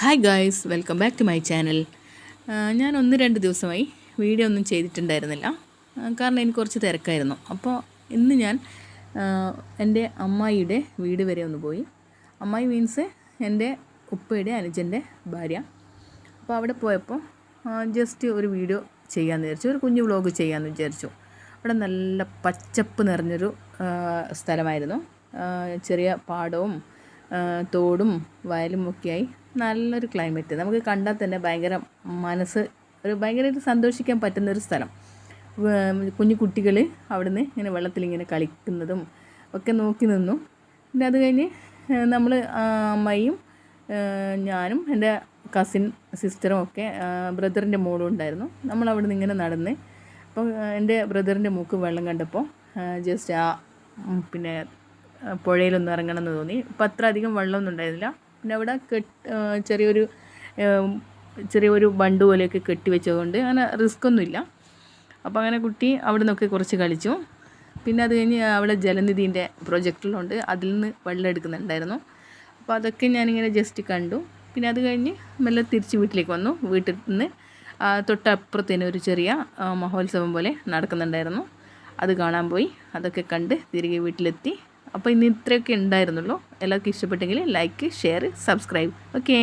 Hi guys welcome back to my channel ഞാൻ ഒന്ന് രണ്ട് ദിവസമായി വീഡിയോ ഒന്നും ചെയ്തിട്ടുണ്ടായിരുന്നില്ല. കാരണം എനിക്ക് കുറച്ച് തിരക്കായിരുന്നു. അപ്പോൾ ഇന്ന് ഞാൻ എന്റെ അമ്മായിയുടെ വീട് വരെ ഒന്ന് പോയി. അമ്മായി മീൻസ് എന്റെ ഉപ്പയുടെ അനുജന്റെ ഭാര്യ. അപ്പോൾ അവിടെ പോയപ്പോൾ ജസ്റ്റ് ഒരു വീഡിയോ ചെയ്യാമെന്ന് വിചാരിച്ചു. ഒരു കുഞ്ഞു വ്ലോഗ് ചെയ്യാമെന്ന് വിചാരിച്ചു. അവിടെ നല്ല പച്ചപ്പ് നിറഞ്ഞൊരു സ്ഥലമായിരുന്നു. ചെറിയ പാടവും തോടും വയലും ഒക്കെയായി നല്ലൊരു ക്ലൈമറ്റ് നമുക്ക് കണ്ടാൽ തന്നെ ഭയങ്കര മനസ്സ് ഒരു ഭയങ്കരമായിട്ട് സന്തോഷിക്കാൻ പറ്റുന്ന ഒരു സ്ഥലം കുഞ്ഞു കുട്ടികൾ അവിടുന്ന് ഇങ്ങനെ വെള്ളത്തിൽ ഇങ്ങനെ കളിക്കുന്നതും ഒക്കെ നോക്കി നിന്നു. പിന്നെ അത് കഴിഞ്ഞ് നമ്മൾ അമ്മയും ഞാനും എന്റെ കസിൻ സിസ്റ്ററും ഒക്കെ ബ്രദറിന്റെ മോളും ഉണ്ടായിരുന്നു. നമ്മൾ അവിടെ നിന്ന് ഇങ്ങനെ നടന്ന് അപ്പോൾ എന്റെ ബ്രദറിന്റെ മൂക്ക് വെള്ളം കണ്ടപ്പോൾ ജസ്റ്റ് ആ പിന്നെ പുഴയിലൊന്നും ഇറങ്ങണമെന്ന് തോന്നി. അപ്പം അത്ര അധികം വെള്ളമൊന്നും ഉണ്ടായിരുന്നില്ല. പിന്നെ അവിടെ കെട്ട് ചെറിയൊരു ചെറിയൊരു ബണ്ട് പോലെയൊക്കെ കെട്ടി വെച്ചതുകൊണ്ട് അങ്ങനെ റിസ്ക് ഒന്നുമില്ല. അപ്പോൾ അങ്ങനെ കുട്ടി അവിടെ നിന്നൊക്കെ കുറച്ച് കളിച്ചു. പിന്നെ അത് കഴിഞ്ഞ് അവിടെ ജലനിധീന്റെ പ്രൊജക്റ്റിലുണ്ട്. അതിൽ നിന്ന് വെള്ളം എടുക്കുന്നുണ്ടായിരുന്നു. അപ്പോൾ അതൊക്കെ ഞാനിങ്ങനെ ജസ്റ്റ് കണ്ടു. പിന്നെ അത് കഴിഞ്ഞ് മെല്ലെ തിരിച്ച് വീട്ടിലേക്ക് വന്നു. വീട്ടിൽ നിന്ന് തൊട്ടപ്പുറത്ത് ഒരു ചെറിയ മഹോത്സവം പോലെ നടക്കുന്നുണ്ടായിരുന്നു. അത് കാണാൻ പോയി. അതൊക്കെ കണ്ട് തിരികെ വീട്ടിലെത്തി. അപ്പോൾ ഇന്ന് ഇത്രയൊക്കെ ഉണ്ടായിരുന്നുള്ളൂ. എല്ലാവർക്കും ഇഷ്ടപ്പെട്ടെങ്കിൽ ലൈക്ക് ഷെയർ സബ്സ്ക്രൈബ് ഓക്കേ